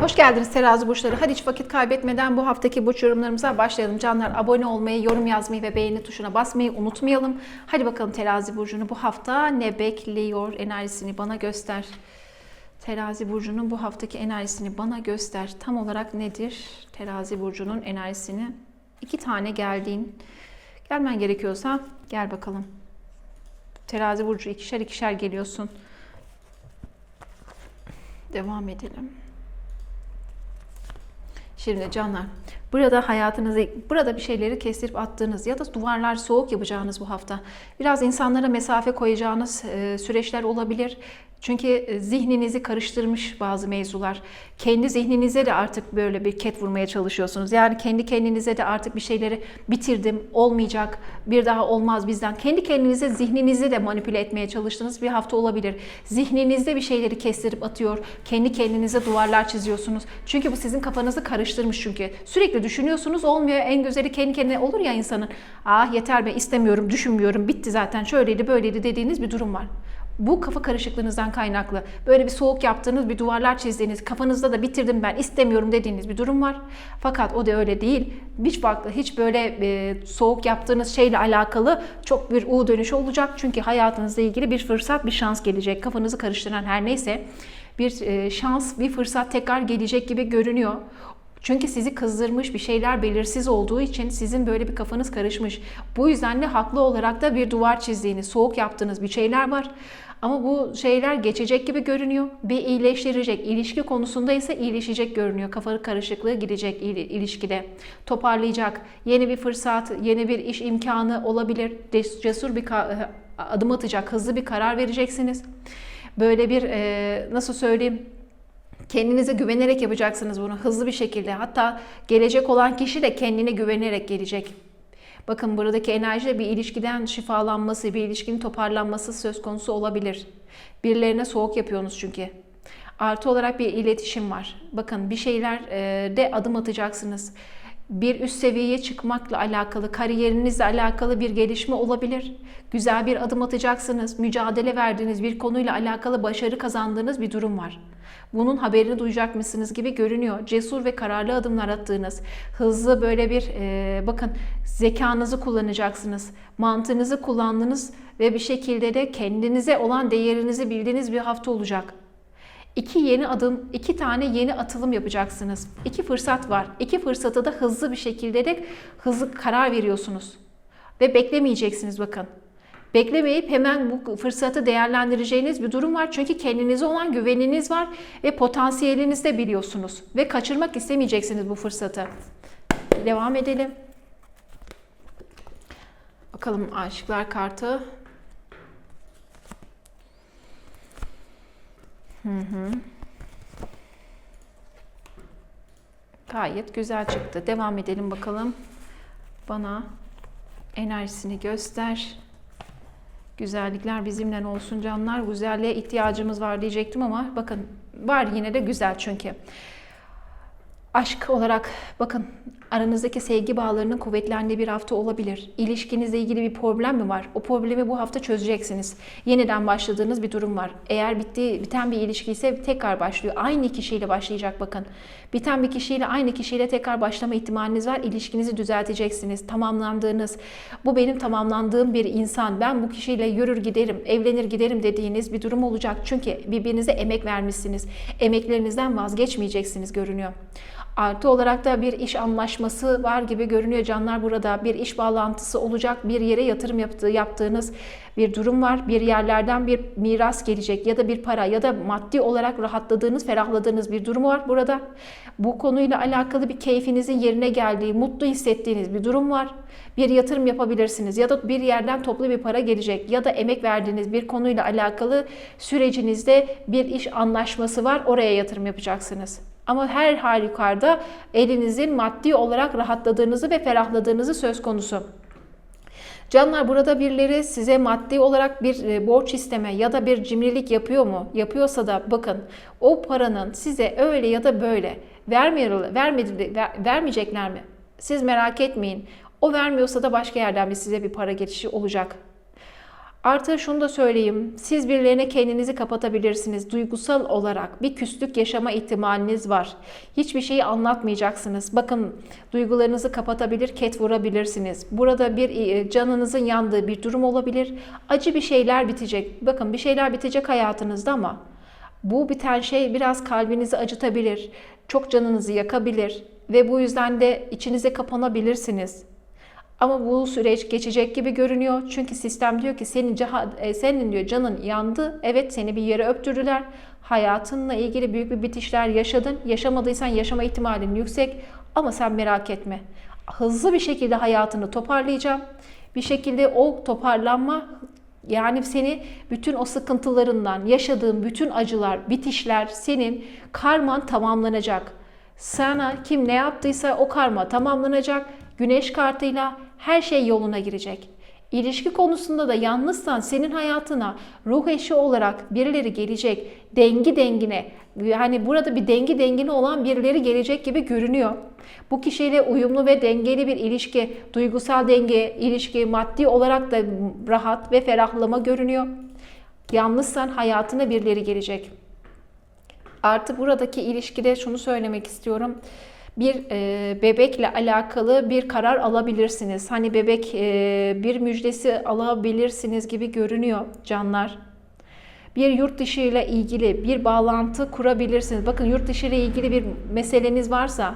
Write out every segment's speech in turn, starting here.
Hoş geldiniz terazi burçları. Hadi hiç vakit kaybetmeden bu haftaki burç yorumlarımıza başlayalım. Canlar abone olmayı, yorum yazmayı ve beğeni tuşuna basmayı unutmayalım. Hadi bakalım terazi burcunu bu hafta ne bekliyor enerjisini bana göster. Terazi burcunun bu haftaki enerjisini bana göster. Tam olarak nedir? Terazi burcunun enerjisini iki tane geldiğin gelmen gerekiyorsa gel bakalım. Terazi burcu ikişer ikişer geliyorsun. Devam edelim. Şimdi canlar, burada hayatınızı, burada bir şeyleri kestirip attığınız ya da duvarlar soğuk yapacağınız bu hafta. Biraz insanlara mesafe koyacağınız süreçler olabilir. Çünkü e, zihninizi karıştırmış bazı mevzular. Kendi zihninize de artık böyle bir ket vurmaya çalışıyorsunuz. Yani kendi kendinize de artık bir şeyleri bitirdim, olmayacak, bir daha olmaz bizden. Kendi kendinize, zihninizi de manipüle etmeye çalıştığınız bir hafta olabilir. Zihninizde bir şeyleri kestirip atıyor, kendi kendinize duvarlar çiziyorsunuz. Çünkü bu sizin kafanızı karıştırmış çünkü. Sürekli düşünüyorsunuz, olmuyor. En güzeli kendi kendine olur ya insanın. Ah yeter be istemiyorum, düşünmüyorum, bitti zaten şöyleydi böyleydi dediğiniz bir durum var. Bu kafa karışıklığınızdan kaynaklı. Böyle bir soğuk yaptığınız, bir duvarlar çizdiğiniz, kafanızda da bitirdim ben istemiyorum dediğiniz bir durum var. Fakat o da öyle değil. Hiç farklı, hiç böyle e, soğuk yaptığınız şeyle alakalı çok bir U dönüşü olacak. Çünkü hayatınızla ilgili bir fırsat, bir şans gelecek. Kafanızı karıştıran her neyse bir e, şans, bir fırsat tekrar gelecek gibi görünüyor. Çünkü sizi kızdırmış bir şeyler belirsiz olduğu için sizin böyle bir kafanız karışmış. Bu yüzden de haklı olarak da bir duvar çizdiğiniz, soğuk yaptığınız bir şeyler var. Ama bu şeyler geçecek gibi görünüyor. Bir iyileştirecek. İlişki konusunda ise iyileşecek görünüyor. Kafa karışıklığı gidecek ilişkide. Toparlayacak. Yeni bir fırsat, yeni bir iş imkanı olabilir. Cesur bir adım atacak. Hızlı bir karar vereceksiniz. Böyle bir nasıl söyleyeyim Kendinize güvenerek yapacaksınız bunu hızlı bir şekilde. Hatta gelecek olan kişi de kendine güvenerek gelecek. Bakın buradaki enerjide bir ilişkiden şifalanması, bir ilişkinin toparlanması söz konusu olabilir. Birilerine soğuk yapıyorsunuz çünkü. Artı olarak bir iletişim var. Bakın bir şeyler de adım atacaksınız. Bir üst seviyeye çıkmakla alakalı, kariyerinizle alakalı bir gelişme olabilir. Güzel bir adım atacaksınız. Mücadele verdiğiniz bir konuyla alakalı başarı kazandığınız bir durum var. Bunun haberini duyacak mısınız gibi görünüyor. Cesur ve kararlı adımlar attığınız, hızlı böyle bir e, bakın zekanızı kullanacaksınız. Mantığınızı kullandınız ve bir şekilde de kendinize olan değerinizi bildiğiniz bir hafta olacak. İki yeni adım, iki tane yeni atılım yapacaksınız. İki fırsat var. İki fırsatı da hızlı bir şekilde de hızlı karar veriyorsunuz. Ve beklemeyeceksiniz bakın. Beklemeyip hemen bu fırsatı değerlendireceğiniz bir durum var. Çünkü kendinize olan güveniniz var ve potansiyelinizi de biliyorsunuz. Ve kaçırmak istemeyeceksiniz bu fırsatı. Devam edelim. Bakalım aşıklar kartı. Hı hı. Gayet güzel çıktı. Devam edelim bakalım. Bana enerjisini göster. Güzellikler bizimle olsun canlar. Güzelliğe ihtiyacımız var diyecektim ama bakın var yine de güzel çünkü. Aşk olarak bakın aranızdaki sevgi bağlarının kuvvetlendiği bir hafta olabilir. İlişkinizle ilgili bir problem mi var? O problemi bu hafta çözeceksiniz. Yeniden başladığınız bir durum var. Eğer bitti, biten bir ilişki ise tekrar başlıyor. Aynı kişiyle başlayacak bakın. Biten bir kişiyle aynı kişiyle tekrar başlama ihtimaliniz var. İlişkinizi düzelteceksiniz. Tamamlandığınız, bu benim tamamlandığım bir insan. Ben bu kişiyle yürür giderim, evlenir giderim dediğiniz bir durum olacak. Çünkü birbirinize emek vermişsiniz. Emeklerinizden vazgeçmeyeceksiniz görünüyor. Artı olarak da bir iş anlaşması var gibi görünüyor canlar burada. Bir iş bağlantısı olacak, bir yere yatırım yaptığı, yaptığınız bir durum var. Bir yerlerden bir miras gelecek ya da bir para ya da maddi olarak rahatladığınız, ferahladığınız bir durum var burada. Bu konuyla alakalı bir keyfinizin yerine geldiği, mutlu hissettiğiniz bir durum var. Bir yatırım yapabilirsiniz ya da bir yerden toplu bir para gelecek ya da emek verdiğiniz bir konuyla alakalı sürecinizde bir iş anlaşması var. Oraya yatırım yapacaksınız. Ama her halükarda elinizin maddi olarak rahatladığınızı ve ferahladığınızı söz konusu. Canlar burada birileri size maddi olarak bir e, borç isteme ya da bir cimrilik yapıyor mu? Yapıyorsa da bakın o paranın size öyle ya da böyle vermiyor, vermedi, ver, vermeyecekler mi? Siz merak etmeyin. O vermiyorsa da başka yerden bir size bir para geçişi olacak. Artı şunu da söyleyeyim. Siz birilerine kendinizi kapatabilirsiniz. Duygusal olarak bir küslük yaşama ihtimaliniz var. Hiçbir şeyi anlatmayacaksınız. Bakın duygularınızı kapatabilir, ket vurabilirsiniz. Burada bir e, canınızın yandığı bir durum olabilir. Acı bir şeyler bitecek. Bakın bir şeyler bitecek hayatınızda ama bu biten şey biraz kalbinizi acıtabilir. Çok canınızı yakabilir ve bu yüzden de içinize kapanabilirsiniz. Ama bu süreç geçecek gibi görünüyor. Çünkü sistem diyor ki senin e, senin diyor canın yandı. Evet seni bir yere öptürdüler. Hayatınla ilgili büyük bir bitişler yaşadın. Yaşamadıysan yaşama ihtimalin yüksek. Ama sen merak etme. Hızlı bir şekilde hayatını toparlayacağım. Bir şekilde o toparlanma yani seni bütün o sıkıntılarından, yaşadığın bütün acılar, bitişler senin karman tamamlanacak. Sana kim ne yaptıysa o karma tamamlanacak. Güneş kartıyla her şey yoluna girecek. İlişki konusunda da yalnızsan senin hayatına ruh eşi olarak birileri gelecek. Dengi dengine yani burada bir dengi dengine olan birileri gelecek gibi görünüyor. Bu kişiyle uyumlu ve dengeli bir ilişki, duygusal denge, ilişki, maddi olarak da rahat ve ferahlama görünüyor. Yalnızsan hayatına birileri gelecek. Artı buradaki ilişkide şunu söylemek istiyorum bir e, bebekle alakalı bir karar alabilirsiniz. Hani bebek e, bir müjdesi alabilirsiniz gibi görünüyor canlar. Bir yurt dışı ile ilgili bir bağlantı kurabilirsiniz. Bakın yurt dışı ile ilgili bir meseleniz varsa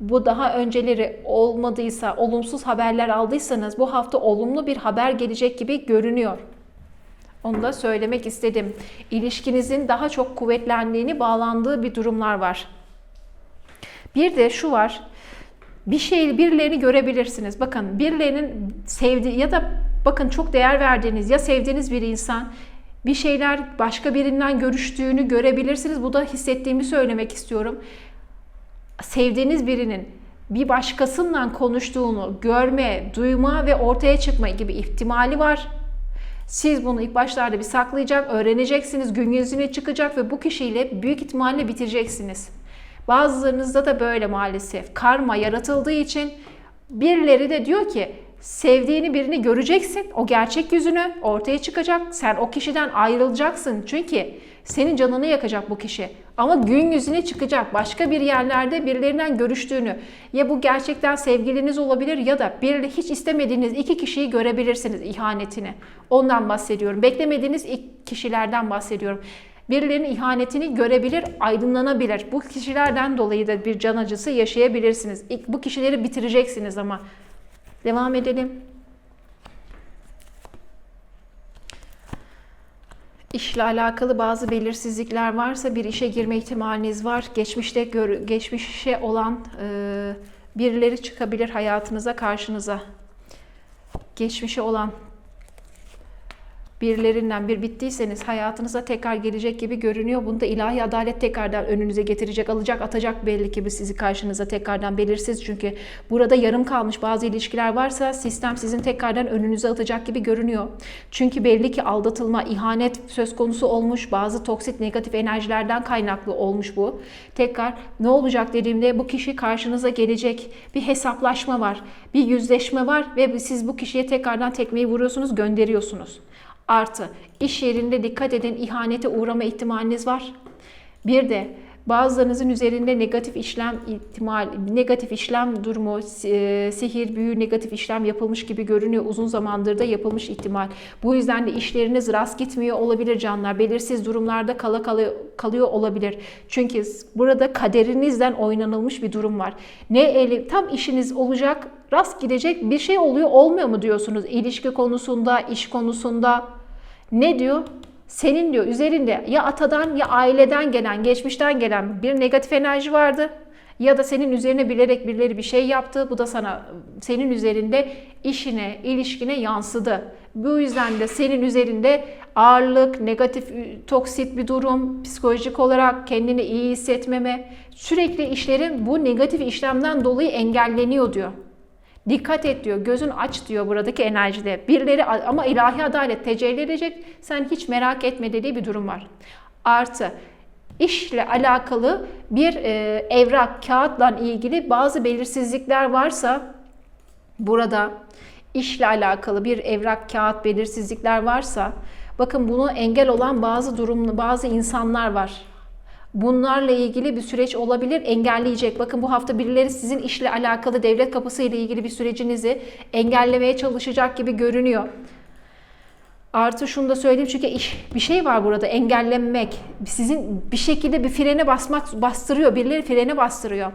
bu daha önceleri olmadıysa, olumsuz haberler aldıysanız bu hafta olumlu bir haber gelecek gibi görünüyor. Onu da söylemek istedim. İlişkinizin daha çok kuvvetlendiğini, bağlandığı bir durumlar var. Bir de şu var. Bir şey birilerini görebilirsiniz. Bakın birilerinin sevdiği ya da bakın çok değer verdiğiniz ya sevdiğiniz bir insan bir şeyler başka birinden görüştüğünü görebilirsiniz. Bu da hissettiğimi söylemek istiyorum. Sevdiğiniz birinin bir başkasından konuştuğunu görme, duyma ve ortaya çıkma gibi ihtimali var. Siz bunu ilk başlarda bir saklayacak, öğreneceksiniz, gün yüzüne çıkacak ve bu kişiyle büyük ihtimalle bitireceksiniz. Bazılarınızda da böyle maalesef. Karma yaratıldığı için birileri de diyor ki sevdiğini birini göreceksin. O gerçek yüzünü ortaya çıkacak. Sen o kişiden ayrılacaksın. Çünkü senin canını yakacak bu kişi. Ama gün yüzüne çıkacak. Başka bir yerlerde birilerinden görüştüğünü. Ya bu gerçekten sevgiliniz olabilir ya da bir hiç istemediğiniz iki kişiyi görebilirsiniz ihanetini. Ondan bahsediyorum. Beklemediğiniz ilk kişilerden bahsediyorum birilerinin ihanetini görebilir, aydınlanabilir. Bu kişilerden dolayı da bir can acısı yaşayabilirsiniz. İlk bu kişileri bitireceksiniz ama. Devam edelim. İşle alakalı bazı belirsizlikler varsa bir işe girme ihtimaliniz var. Geçmişte gör, geçmişe olan e, birileri çıkabilir hayatınıza karşınıza. Geçmişe olan birilerinden bir bittiyseniz hayatınıza tekrar gelecek gibi görünüyor. Bunu da ilahi adalet tekrardan önünüze getirecek, alacak, atacak belli ki sizi karşınıza tekrardan belirsiz. Çünkü burada yarım kalmış bazı ilişkiler varsa sistem sizin tekrardan önünüze atacak gibi görünüyor. Çünkü belli ki aldatılma, ihanet söz konusu olmuş. Bazı toksit negatif enerjilerden kaynaklı olmuş bu. Tekrar ne olacak dediğimde bu kişi karşınıza gelecek. Bir hesaplaşma var, bir yüzleşme var ve siz bu kişiye tekrardan tekmeyi vuruyorsunuz, gönderiyorsunuz. Artı iş yerinde dikkat edin ihanete uğrama ihtimaliniz var. Bir de bazılarınızın üzerinde negatif işlem ihtimal, negatif işlem durumu, e, sihir, büyü, negatif işlem yapılmış gibi görünüyor. Uzun zamandır da yapılmış ihtimal. Bu yüzden de işleriniz rast gitmiyor olabilir canlar. Belirsiz durumlarda kala kala, kalıyor olabilir. Çünkü burada kaderinizden oynanılmış bir durum var. Ne eli tam işiniz olacak, rast gidecek bir şey oluyor olmuyor mu diyorsunuz? İlişki konusunda, iş konusunda, ne diyor? Senin diyor üzerinde ya atadan ya aileden gelen, geçmişten gelen bir negatif enerji vardı ya da senin üzerine bilerek birileri bir şey yaptı. Bu da sana senin üzerinde işine, ilişkine yansıdı. Bu yüzden de senin üzerinde ağırlık, negatif, toksit bir durum, psikolojik olarak kendini iyi hissetmeme, sürekli işlerin bu negatif işlemden dolayı engelleniyor diyor. Dikkat et diyor, gözün aç diyor buradaki enerjide. Birileri ama ilahi adalet tecelli edecek, sen hiç merak etme dediği bir durum var. Artı, işle alakalı bir e, evrak, kağıtla ilgili bazı belirsizlikler varsa burada işle alakalı bir evrak, kağıt, belirsizlikler varsa bakın bunu engel olan bazı durum, bazı insanlar var. Bunlarla ilgili bir süreç olabilir, engelleyecek. Bakın bu hafta birileri sizin işle alakalı devlet kapısı ile ilgili bir sürecinizi engellemeye çalışacak gibi görünüyor. Artı şunu da söyleyeyim çünkü iş, bir şey var burada engellenmek. Sizin bir şekilde bir frene basmak bastırıyor. Birileri frene bastırıyor.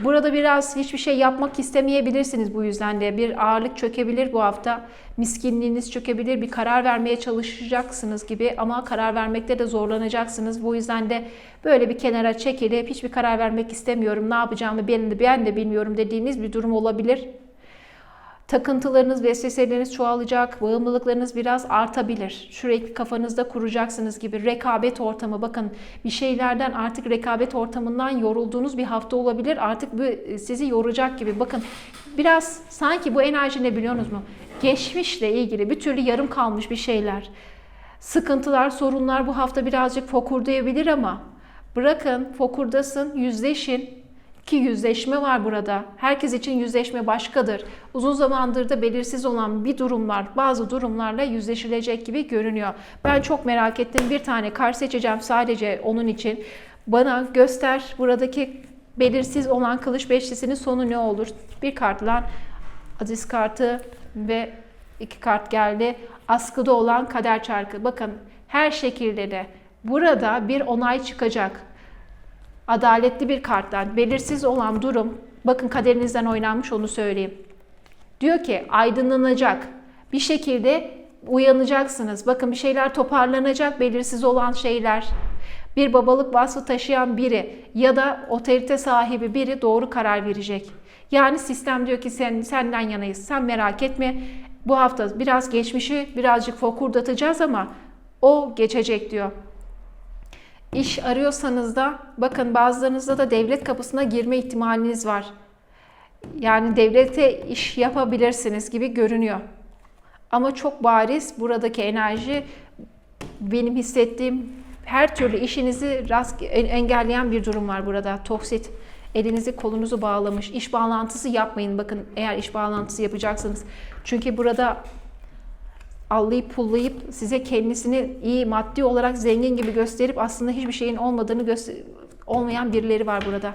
Burada biraz hiçbir şey yapmak istemeyebilirsiniz bu yüzden de. Bir ağırlık çökebilir bu hafta. Miskinliğiniz çökebilir. Bir karar vermeye çalışacaksınız gibi ama karar vermekte de zorlanacaksınız. Bu yüzden de böyle bir kenara çekilip hiçbir karar vermek istemiyorum. Ne yapacağımı ben de, ben de bilmiyorum dediğiniz bir durum olabilir. Takıntılarınız, vesveseleriniz çoğalacak, bağımlılıklarınız biraz artabilir. Sürekli kafanızda kuracaksınız gibi rekabet ortamı. Bakın bir şeylerden artık rekabet ortamından yorulduğunuz bir hafta olabilir. Artık bu sizi yoracak gibi. Bakın biraz sanki bu enerji ne biliyorsunuz mu? Geçmişle ilgili bir türlü yarım kalmış bir şeyler. Sıkıntılar, sorunlar bu hafta birazcık fokurdayabilir ama bırakın fokurdasın, yüzleşin. Ki yüzleşme var burada. Herkes için yüzleşme başkadır. Uzun zamandır da belirsiz olan bir durumlar, bazı durumlarla yüzleşilecek gibi görünüyor. Ben çok merak ettim. Bir tane kart seçeceğim sadece onun için. Bana göster buradaki belirsiz olan kılıç beşlisinin sonu ne olur? Bir kartla Aziz kartı ve iki kart geldi. Askıda olan kader çarkı. Bakın her şekilde de burada bir onay çıkacak adaletli bir karttan belirsiz olan durum bakın kaderinizden oynanmış onu söyleyeyim. Diyor ki aydınlanacak. Bir şekilde uyanacaksınız. Bakın bir şeyler toparlanacak belirsiz olan şeyler. Bir babalık vasfı taşıyan biri ya da otorite sahibi biri doğru karar verecek. Yani sistem diyor ki sen senden yanayız. Sen merak etme. Bu hafta biraz geçmişi birazcık fokurdatacağız ama o geçecek diyor. İş arıyorsanız da bakın bazılarınızda da devlet kapısına girme ihtimaliniz var. Yani devlete iş yapabilirsiniz gibi görünüyor. Ama çok bariz buradaki enerji benim hissettiğim her türlü işinizi rast engelleyen bir durum var burada. Toksit elinizi kolunuzu bağlamış. İş bağlantısı yapmayın. Bakın eğer iş bağlantısı yapacaksanız. Çünkü burada allayıp pullayıp size kendisini iyi maddi olarak zengin gibi gösterip aslında hiçbir şeyin olmadığını olmayan birileri var burada.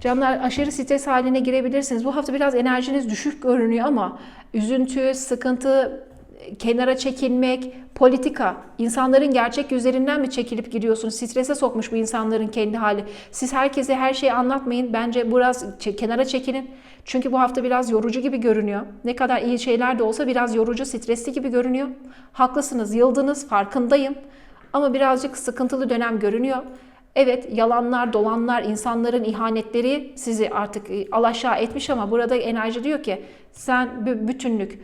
Canlar aşırı stres haline girebilirsiniz. Bu hafta biraz enerjiniz düşük görünüyor ama üzüntü, sıkıntı, kenara çekilmek, politika, insanların gerçek yüzlerinden mi çekilip gidiyorsunuz? Strese sokmuş bu insanların kendi hali. Siz herkese her şeyi anlatmayın. Bence biraz kenara çekilin. Çünkü bu hafta biraz yorucu gibi görünüyor. Ne kadar iyi şeyler de olsa biraz yorucu, stresli gibi görünüyor. Haklısınız, yıldınız, farkındayım. Ama birazcık sıkıntılı dönem görünüyor. Evet yalanlar, dolanlar, insanların ihanetleri sizi artık e, alaşağı etmiş ama burada enerji diyor ki sen bütünlük,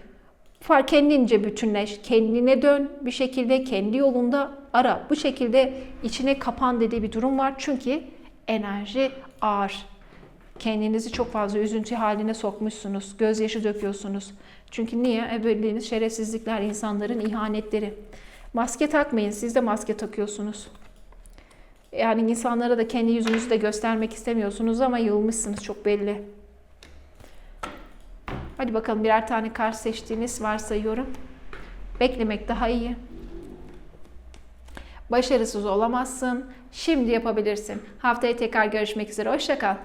kendince bütünleş, kendine dön bir şekilde, kendi yolunda ara. Bu şekilde içine kapan dediği bir durum var. Çünkü enerji ağır. Kendinizi çok fazla üzüntü haline sokmuşsunuz. Gözyaşı döküyorsunuz. Çünkü niye? Ebediğiniz şerefsizlikler, insanların ihanetleri. Maske takmayın. Siz de maske takıyorsunuz. Yani insanlara da kendi yüzünüzü de göstermek istemiyorsunuz ama yılmışsınız çok belli. Hadi bakalım birer tane kart seçtiğiniz varsayıyorum. Beklemek daha iyi. Başarısız olamazsın. Şimdi yapabilirsin. Haftaya tekrar görüşmek üzere. Hoşçakal.